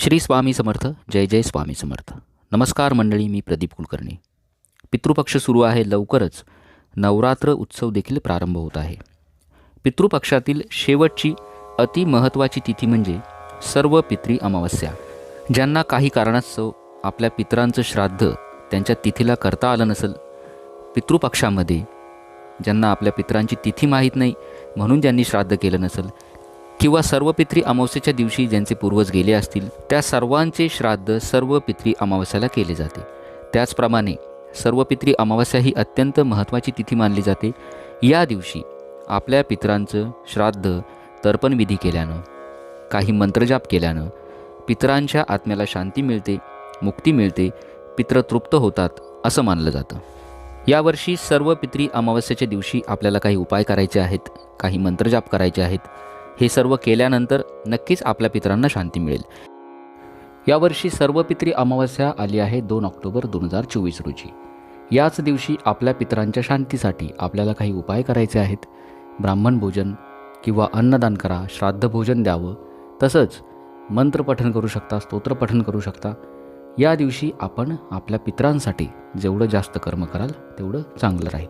श्री स्वामी समर्थ जय जय स्वामी समर्थ. नमस्कार मंडळी मी प्रदीप कुलकर्णी. पितृपक्ष सुरू आहे लवकरच. नवरात्र उत्सव देखील प्रारंभ होत आहे. पितृपक्षातील शेवटची अति महत्त्वाची तिथी म्हणजे सर्व पित्री अमावस्या ज्यांना काही कारणास्तव आपल्या पितरांचं श्राद्ध त्यांच्या तिथीला करता आलं नसेल पितृपक्षामध्ये ज्यांना आपल्या पितरांची तिथी माहीत नाही म्हणून ज्यांनी श्राद्ध केलं नसेल किंवा सर्व पित्री अमावस्येच्या दिवशी ज्यांचे पूर्वज गेले असतील त्या सर्वांचे श्राद्ध सर्व पित्री अमावस्याला केले जाते. त्याचप्रमाणे सर्व पित्री अमावस्या ही अत्यंत महत्त्वाची तिथी मानली जाते. या दिवशी आपल्या पितरांचं श्राद्ध तर्पणविधी केल्यानं काही मंत्रजाप केल्यानं पितरांच्या आत्म्याला शांती मिळते मुक्ती मिळते पित्र तृप्त होतात असं मानलं जातं. यावर्षी सर्व पित्री अमावस्याच्या दिवशी आपल्याला काही उपाय करायचे आहेत काही मंत्रजाप करायचे आहेत हे सर्व केल्यानंतर नक्कीच आपल्या पितरांना शांती मिळेल. यावर्षी सर्व पित्री अमावस्या आली आहे दोन ऑक्टोबर दोन हजार चोवीस रोजी. याच दिवशी आपल्या पितरांच्या शांतीसाठी आपल्याला काही उपाय करायचे आहेत. ब्राह्मण भोजन किंवा अन्नदान करा श्राद्ध भोजन द्यावं. तसंच मंत्रपठन करू शकता स्तोत्रपठन करू शकता. या दिवशी आपण आपल्या पितरांसाठी जेवढं जास्त कर्म कराल तेवढं चांगलं राहील.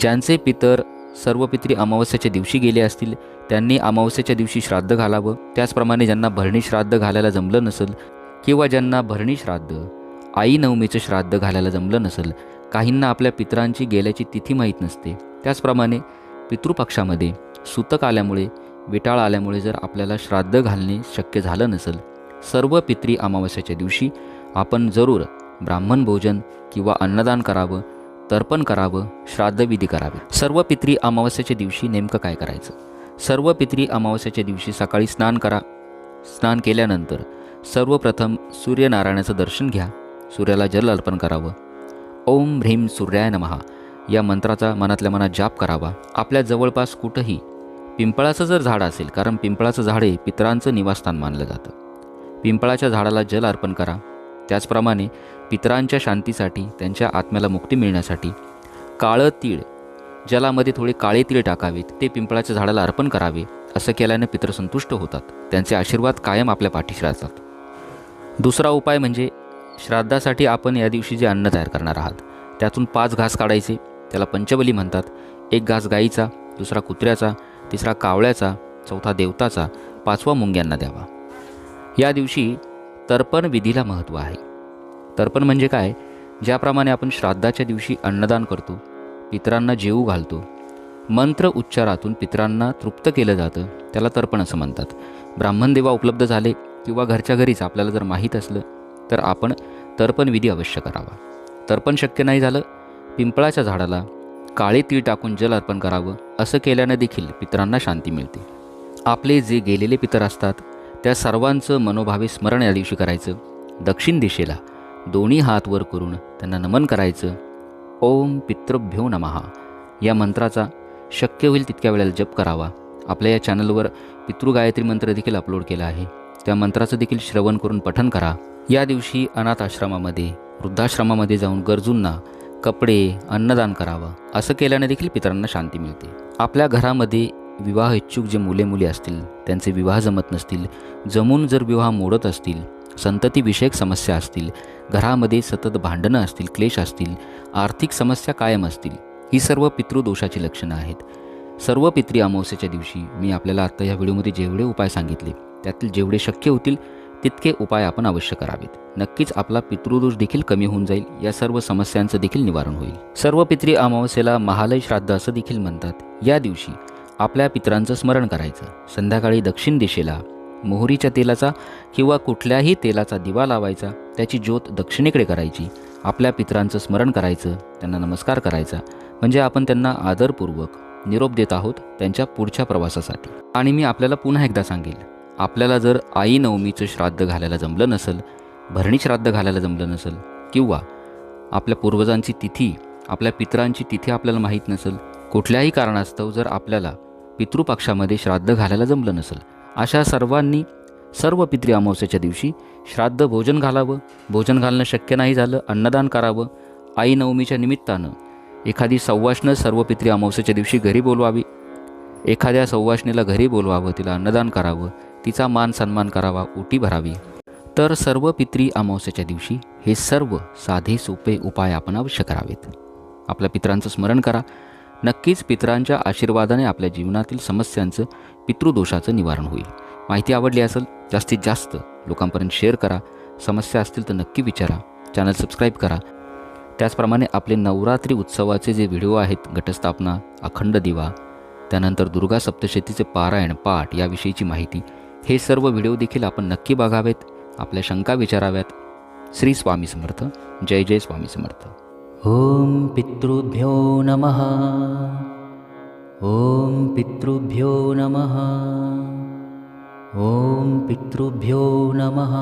ज्यांचे पितर सर्व पित्री अमावस्याच्या दिवशी गेले असतील त्यांनी अमावस्येच्या दिवशी श्राद्ध घालावं. त्याचप्रमाणे ज्यांना भरणी श्राद्ध घालायला जमलं नसेल किंवा ज्यांना भरणी श्राद्ध आई नवमीचं श्राद्ध घालायला जमलं नसेल काहींना आपल्या पितरांची गेल्याची तिथी माहीत नसते. त्याचप्रमाणे पितृपक्षामध्ये सुतक आल्यामुळे विटाळ आल्यामुळे जर आपल्याला श्राद्ध घालणे शक्य झालं नसेल सर्व पित्री अमावस्याच्या दिवशी आपण जरूर ब्राह्मण भोजन किंवा अन्नदान करावं तर्पण करावं श्राद्धविधी करावे. सर्व पित्री अमावस्याच्या दिवशी नेमकं काय करायचं? सर्व पित्री अमावस्याच्या दिवशी सकाळी स्नान करा. स्नान केल्यानंतर सर्वप्रथम सूर्यनारायणाचं दर्शन घ्या. सूर्याला जल अर्पण करावं. ओम ह्रीम सूर्याय नमहा या मंत्राचा मनातल्या मनात जाप करावा. आपल्या जवळपास कुठंही पिंपळाचं जर झाड असेल कारण पिंपळाचं झाड हे पितरांचं निवासस्थान मानलं जातं. पिंपळाच्या झाडाला जल अर्पण करा. त्याचप्रमाणे पितरांच्या शांतीसाठी त्यांच्या आत्म्याला मुक्ती मिळण्यासाठी काळं तीळ जलामध्ये थोडे काळे तीळ टाकावेत ते पिंपळाच्या झाडाला अर्पण करावे असं केल्याने पितर संतुष्ट होतात. त्यांचे आशीर्वाद कायम आपल्या पाठीशी राहतात. दुसरा उपाय म्हणजे श्राद्धासाठी आपण या दिवशी जे अन्न तयार करणार आहात त्यातून पाच घास काढायचे त्याला पंचबली म्हणतात. एक घास गाईचा दुसरा कुत्र्याचा तिसरा कावळ्याचा चौथा देवताचा पाचवा मुंग्यांना द्यावा. या दिवशी तर्पण विधीला महत्त्व आहे. तर्पण म्हणजे काय? ज्याप्रमाणे आपण श्राद्धाच्या दिवशी अन्नदान करतो पितरांना जेवू घालतो. मंत्र उच्चारातून पितरांना तृप्त केलं जातं. त्याला तर्पण असं म्हणतात. ब्राह्मण देवा उपलब्ध झाले किंवा घरच्या घरीच आपल्याला जर माहीत असलं तर आपण तर्पण विधी अवश्य करावा. तर्पण शक्य नाही झालं पिंपळाच्या झाडाला काळे तीळ टाकून जल अर्पण करावं असं केल्यानं देखील पितरांना शांती मिळते. आपले जे गेलेले पितर असतात त्या सर्वांचं मनोभावे स्मरण या दिवशी करायचं. दक्षिण दिशेला दोन्ही हात वर करून त्यांना नमन करायचं. ओम पितृभ्यो नमहा या मंत्राचा शक्य होईल तितक्या वेळेला जप करावा. आपल्या या चॅनलवर पितृगायत्री मंत्र देखील अपलोड केला आहे. त्या मंत्राचं देखील श्रवण करून पठन करा. या दिवशी अनाथ आश्रमामध्ये वृद्धाश्रमामध्ये जाऊन गरजूंना कपडे अन्नदान करावं. असं केल्याने देखील पितरांना शांती मिळते. आपल्या घरामध्ये विवाह इच्छुक जे मुले मुली असतील त्यांचे विवाह जमत नसतील जमून जर विवाह मोडत असतील संततीविषयक समस्या असतील घरामध्ये सतत भांडणं असतील क्लेश असतील आर्थिक समस्या कायम असतील ही सर्व पितृदोषाची लक्षणं आहेत. सर्व पित्री अमावस्येच्या दिवशी मी आपल्याला आत्ता या व्हिडिओमध्ये जेवढे उपाय सांगितले त्यातील जेवढे शक्य होतील तितके उपाय आपण अवश्य करावेत. नक्कीच आपला पितृदोष देखील कमी होऊन जाईल या सर्व समस्यांचं देखील निवारण होईल. सर्व पित्री अमावस्येला महालय श्राद्ध असं देखील म्हणतात. या दिवशी आपल्या पितरांचं स्मरण करायचं. संध्याकाळी दक्षिण दिशेला मोहरीच्या तेलाचा किंवा कुठल्याही तेलाचा दिवा लावायचा त्याची ज्योत दक्षिणेकडे करायची. आपल्या पितरांचं स्मरण करायचं त्यांना नमस्कार करायचा. म्हणजे आपण त्यांना आदरपूर्वक निरोप देत आहोत त्यांच्या पुढच्या प्रवासासाठी. आणि मी आपल्याला पुन्हा एकदा सांगेल आपल्याला जर आई नवमीचं श्राद्ध घालायला जमलं नसेल भरणी श्राद्ध घालायला जमलं नसेल किंवा आपल्या पूर्वजांची तिथी आपल्या पितरांची तिथी आपल्याला माहीत नसेल कुठल्याही कारणास्तव जर आपल्याला पितृपक्षामध्ये श्राद्ध घालायला जमलं नसेल अशा सर्वांनी सर्व पितृ अमावस्याच्या दिवशी श्राद्ध भोजन घालावं भोजन घालणं शक्य नाही झालं अन्नदान करावं आई नवमीच्या निमित्तानं एखादी सव्वाशनं सर्व पितृ अमावस्याच्या दिवशी घरी बोलवावी. एखाद्या सव्वाशणीला घरी बोलवावं तिला अन्नदान करावं तिचा मान सन्मान करावा ओटी भरावी. तर सर्व पित्री अमावस्याच्या दिवशी हे सर्व साधे सोपे उपाय आपण अवश्य करावेत. आपल्या पितरांचं स्मरण करा. नक्कीच पितरांच्या आशीर्वादाने आपल्या जीवनातील समस्यांचं पितृदोषाचं निवारण होईल. माहिती आवडली असेल जास्तीत जास्त लोकांपर्यंत शेअर करा. समस्या असतील तर नक्की विचारा. चॅनल सबस्क्राईब करा. त्याचप्रमाणे आपले नवरात्री उत्सवाचे जे व्हिडिओ आहेत घटस्थापना अखंड दिवा त्यानंतर दुर्गा सप्तशतीचे पारायण पाठ याविषयीची माहिती हे सर्व व्हिडिओ देखील आपण नक्की बघावेत आपल्या शंका विचाराव्यात. श्री स्वामी समर्थ. जय जय स्वामी समर्थ. ओम पितृभ्यो नमः. ओम पितृभ्यो नमः. ओम पितृभ्यो नमः।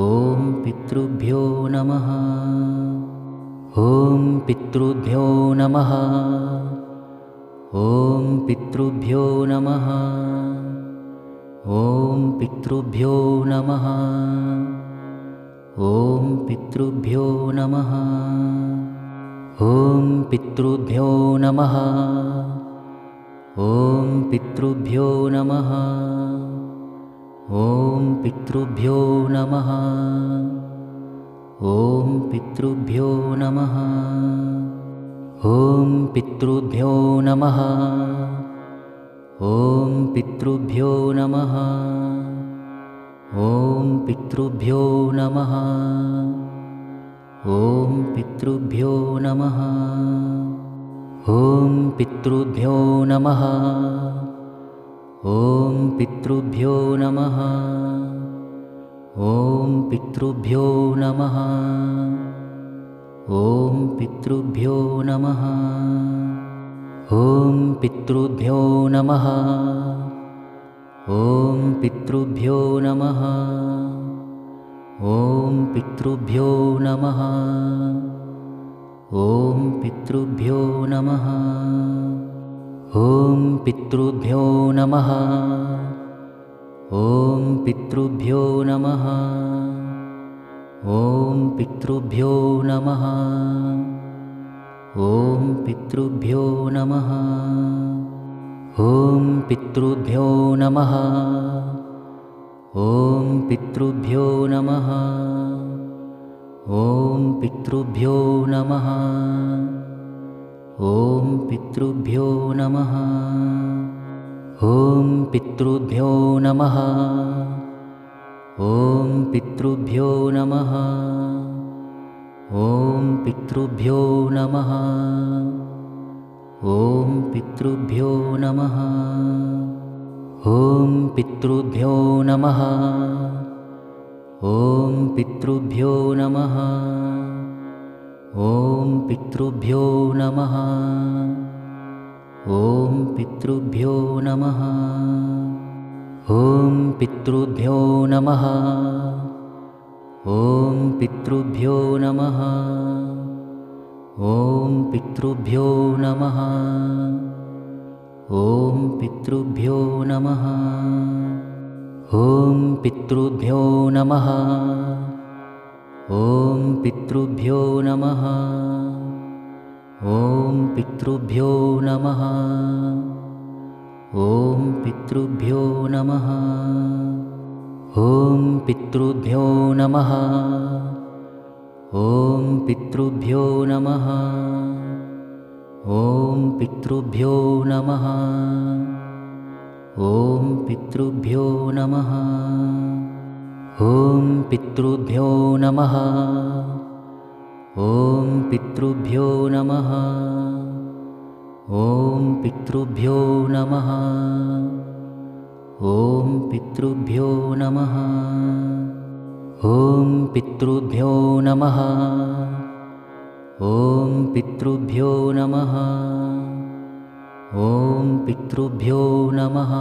ओम पितृभ्यो नमः। ओम पितृभ्यो नमः। ओम पितृभ्यो नमः। ओम पितृभ्यो नमः। ओम पितृभ्यो नमः। ओम पितृभ्यो नमः ओम पितृभ्यो नमः। ओम पितृभ्यो नमः। ओम पितृभ्यो नमः। ओम पितृभ्यो नमः। ओम पितृभ्यो नमः। ओम पितृभ्यो नमः। ओम पितृभ्यो नमः ओम पितृभ्यो नमः। ओम पितृभ्यो नमः। ओम पितृभ्यो नमः। ओम पितृभ्यो नमः। ओम पितृभ्यो नमः। ओम पितृभ्यो नमः। ओम पितृभ्यो नमः ओम पितृभ्यो नमः। ओम पितृभ्यो नमः। ओम पितृभ्यो नमः। ओम पितृभ्यो नमः। ओम पितृभ्यो नमः। ओम पितृभ्यो नमः। ओम पितृभ्यो नमः ओम पितृभ्यो नमः। ओम पितृभ्यो नमः। ओम पितृभ्यो नमः। ओम पितृभ्यो नमः। ओम पितृभ्यो नमः। ओम पितृभ्यो नमः। ओम पितृभ्यो नमः ओम पितृभ्यो नमः। ओम पितृभ्यो नमः। ओम पितृभ्यो नमः। ओम पितृभ्यो नमः। ओम पितृभ्यो नमः। ओम पितृभ्यो नमः। ओम पितृभ्यो नमः ओम पितृभ्यो नमः। ओम पितृभ्यो नमः। ओम पितृभ्यो नमः। ओम पितृभ्यो नमः। ओम पितृभ्यो नमः। ओम पितृभ्यो नमः। ओम पितृभ्यो नमः ओम पितृभ्यो नमः। ओम पितृभ्यो नमः। ओम पितृभ्यो नमः। ओम पितृभ्यो नमः। ओम पितृभ्यो नमः। ओम पितृभ्यो नमः। ओम पितृभ्यो नमः ओम पितृभ्यो नमः।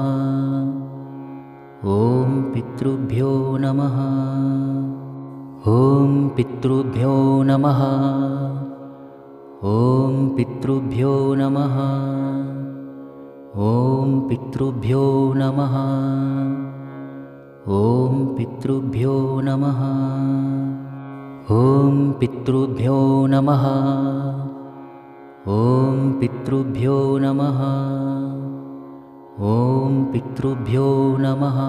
ओम पितृभ्यो नमः। ओम पितृभ्यो नमः। ओम पितृभ्यो नमः। ओम पितृभ्यो नमः। ओम पितृभ्यो नमः। ओम पितृभ्यो नमः ओम पितृभ्यो नमः। ओम पितृभ्यो नमः